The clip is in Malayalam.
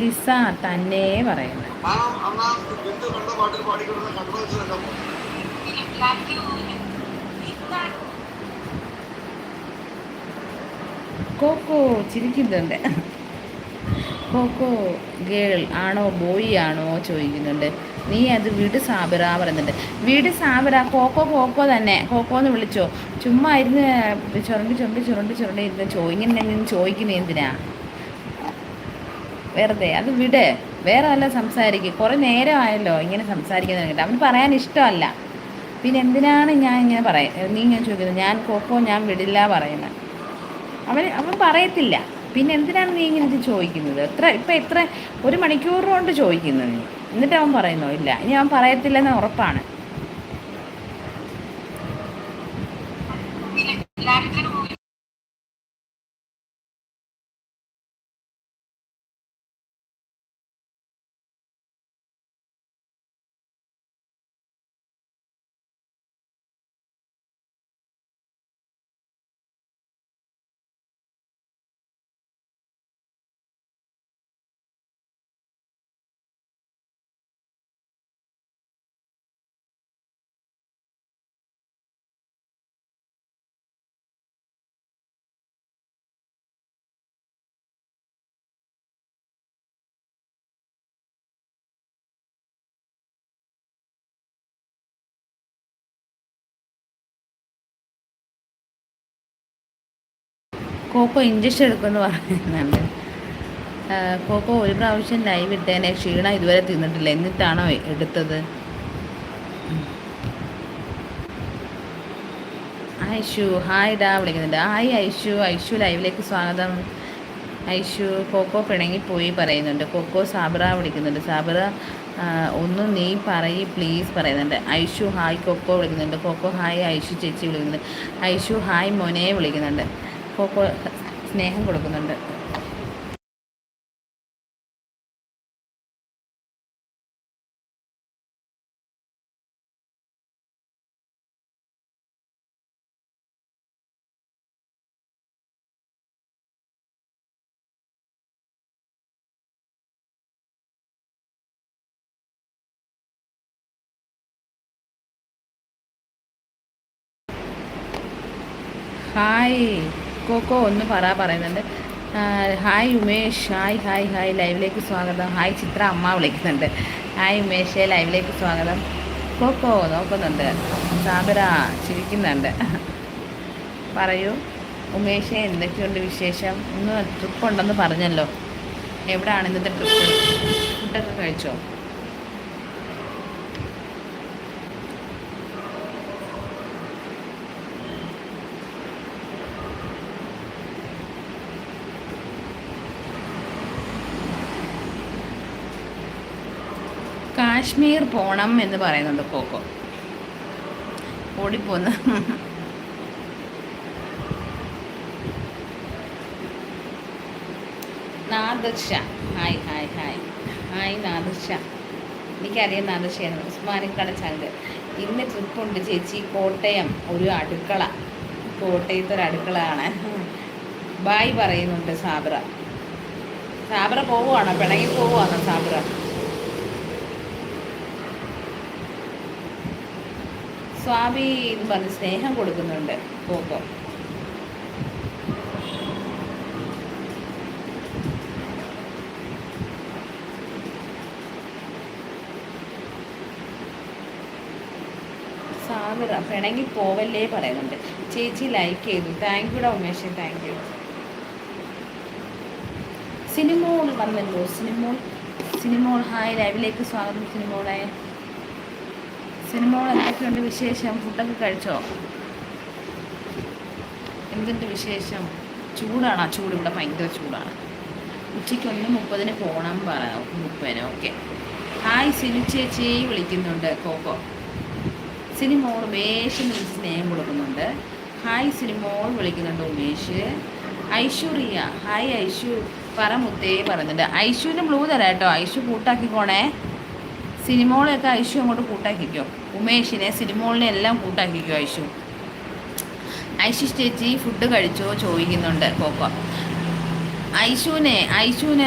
ലിസ തന്നെ പറയുന്നത്. കോക്കോ ചിരിക്കുന്നുണ്ട്. കോക്കോ ഗേൾ ആണോ ബോയ് ആണോ ചോദിക്കുന്നുണ്ട്. നീ അത് വീട് സാബിറ പറയുന്നുണ്ട്. വീട് സാബിറ കോക്കോ കോക്കോ തന്നെ. കോക്കോ എന്ന് വിളിച്ചോ. ചുമ്മാ ഇരുന്ന് ചുരണ്ടി ചുരണ്ടി ചുരണ്ടി ചുരണ്ടി ഇരുന്ന് ചോ ഇങ്ങനെ ചോദിക്കുന്നത് എന്തിനാ? വെറുതെ അത് വിട്. വേറെ വല്ല സംസാരിക്കും. കുറേ നേരമായല്ലോ ഇങ്ങനെ സംസാരിക്കുന്നത് അവന് പറയാൻ ഇഷ്ടമല്ല. പിന്നെ എന്തിനാണ് ഞാൻ ഇങ്ങനെ പറയാം നീ ഇങ്ങനെ ചോദിക്കുന്നത് ഞാൻ കൊക്കോ ഞാൻ വിടില്ല പറയുന്നത് അവൻ അവൻ പറയത്തില്ല. പിന്നെ എന്തിനാണ് നീ ഇങ്ങനെ ചോദിക്കുന്നത്? എത്ര ഇപ്പം എത്ര ഒരു മണിക്കൂർ കൊണ്ട് ചോദിക്കുന്നു നീ. എന്നിട്ട് അവൻ പറയുന്നു ഇല്ല ഇനി അവൻ പറയത്തില്ലെന്ന് ഉറപ്പാണ്. കോക്കോ ഇഞ്ചക്ഷൻ എടുക്കുമെന്ന് പറയുന്നുണ്ട്. കോക്കോ ഒരു പ്രാവശ്യം ലൈവ് ഇട്ടേനെ ക്ഷീണ ഇതുവരെ തിന്നിട്ടില്ല. എന്നിട്ടാണോ എടുത്തത്? ഐഷു ഹായ് ഡാ വിളിക്കുന്നുണ്ട്. ഹായ് ഐഷു. ഐഷു ലൈവിലേക്ക് സ്വാഗതം. ഐഷു കോക്കോ പിണങ്ങിപ്പോയി പറയുന്നുണ്ട്. കോക്കോ സാബിറ വിളിക്കുന്നുണ്ട്. സാബിറ ഒന്നും നീ പറയി പ്ലീസ് പറയുന്നുണ്ട്. ഐഷു ഹായ് കൊക്കോ വിളിക്കുന്നുണ്ട്. കൊക്കോ ഹായ് ഐഷു ചേച്ചി വിളിക്കുന്നുണ്ട്. ഐഷു ഹായ് മോനെ വിളിക്കുന്നുണ്ട്. കൊക്കോ സ്നേഹം കൊടുക്കുന്നുണ്ട്. ഹായ് കോക്കോ ഒന്ന് പറ പറയുന്നുണ്ട്. Hi Umesh hi hi hi ലൈവിലേക്ക് സ്വാഗതം. ഹായ് ചിത്ര അമ്മ വിളിക്കുന്നുണ്ട്. ഹായ് ഉമേഷ് ലൈവിലേക്ക് സ്വാഗതം. കോക്കോ നോക്കുന്നുണ്ട്. സാബര ചിരിക്കുന്നുണ്ട്. പറയൂ. ഉമേഷ് എന്തൊക്കെയുണ്ട് വിശേഷം? ഇന്ന് ട്രിപ്പ് ഉണ്ടെന്ന് പറഞ്ഞല്ലോ. എവിടെയാണ് ഇന്നത്തെ ട്രിപ്പ് ഫുഡൊക്കെ കഴിച്ചോ? കാശ്മീർ പോണം എന്ന് പറയുന്നുണ്ട് Coco. ഓടിപ്പോന്ന്. Nadirsha hi hi hi. Hi Nadirsha എനിക്കറിയാം നാദർഷയാണ് ഉസ്മാനിക്കട ചങ്ക് ഇന്ന് ട്രിപ്പുണ്ട് ചേച്ചി. കോട്ടയം ഒരു അടുക്കള. കോട്ടയത്തെ ഒരു അടുക്കള ആണ് ബായ് പറയുന്നുണ്ട് സാബ്ര സാബ്ര പോവുകയാണോ പിണങ്ങി പോവുകയാണോ സാബ്ര സ്വാമി എന്ന് പറഞ്ഞ് സ്നേഹം കൊടുക്കുന്നുണ്ട് പോക്കോ സാഗര പിണങ്ങി പോവല്ലേ പറയുന്നുണ്ട്. ചേച്ചി ലൈക്ക് ചെയ്തു. താങ്ക് യുടാ ഉമേഷ് താങ്ക് യു സിനിമോൾ വന്നല്ലോ സിനിമോൾ സിനിമോൾ ഹായ് ലൈവിലേക്ക് സ്വാഗതം സിനിമോളെ. സിനിമകൾ എന്തൊക്കെയുണ്ട് വിശേഷം? ഫുഡൊക്കെ കഴിച്ചോ? എന്തുണ്ട് വിശേഷം? ചൂടാണ്? ആ ചൂട് ഇവിടെ ഭയങ്കര ചൂടാണ്. ഉച്ചയ്ക്ക് ഒന്ന് മുപ്പതിന് പോകണം പറയാം മുപ്പതിന് ഓക്കെ. ഹായ് സിനു ചേച്ചി വിളിക്കുന്നുണ്ട്. കോക്കോ. സിനിമോൾ ഉമേഷ് സ്നേഹം കൊടുക്കുന്നുണ്ട്. ഹായ് സിനിമോൾ വിളിക്കുന്നുണ്ട് ഉമേഷ്. ഐശ്വര്യ ഹായ് ഐശു പറ മുത്തേ പറയുന്നുണ്ട്. ഐശുവിന് ബ്ലൂ തരാം കേട്ടോ. ഐശു കൂട്ടാക്കിക്കോണേ സിനിമകളെയൊക്കെ ഐശു അങ്ങോട്ട് കൂട്ടാക്കിക്കോ. ഉമേഷിനെ സിനിമകളിനെ എല്ലാം കൂട്ടാക്കിക്കോ ഐശു ഐശു ചേച്ചി ഫുഡ് കഴിച്ചോ ചോദിക്കുന്നുണ്ട് കോക്കോ ഐശുവിനെ ഐശുവിനെ